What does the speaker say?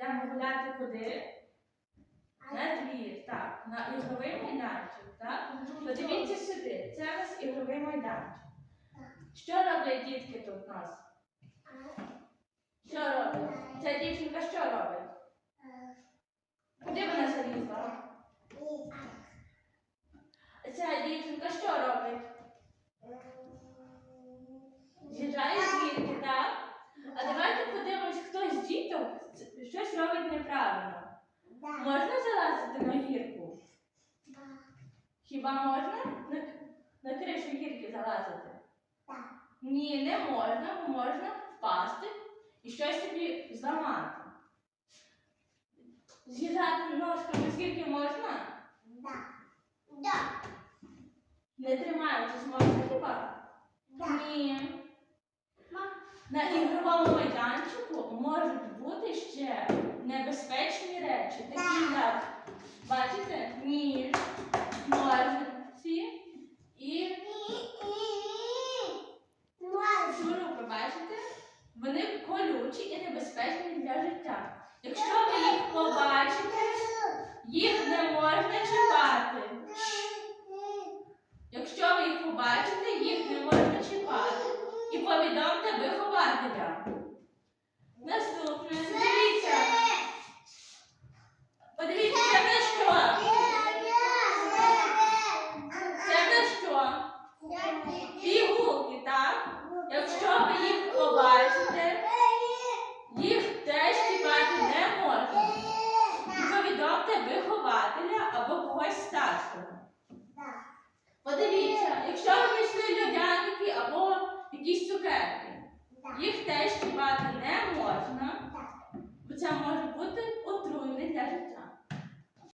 Йдемо гуляти куди? На двір, так, на ігровий майданчик, так? Подивіться сюди, це у нас ігровий майданчик. Що роблять дітки тут у нас? Що роблять? Ця дівчинка що робить? Куди вона залізла? Ця дівчинка що робить? З'їжджає з гірки, так? А давайте подивимось, хтось з діток щось робить неправильно. Можна залазити на гірку? Хіба можна на, на кришу гірки залазити? Ні, не можна, бо можна впасти і щось собі зламати. З'їжджати ножками скільки можна? Не тримаючись можна хіба? Ні. На ігровому майданчику можуть колючі і небезпечні для життя. Якщо ви їх побачите, їх не можна чіпати. Якщо ви їх побачите, їх не можна чіпати. І повідомте вихователя. Наступне. Дивіться. Подивіться, це в нас що? Це в нас що? Пігулки, так? Якщо ви їх побачите, їх теж чіпати не можна. І повідомте вихователя або когось старшого. Подивіться, якщо ви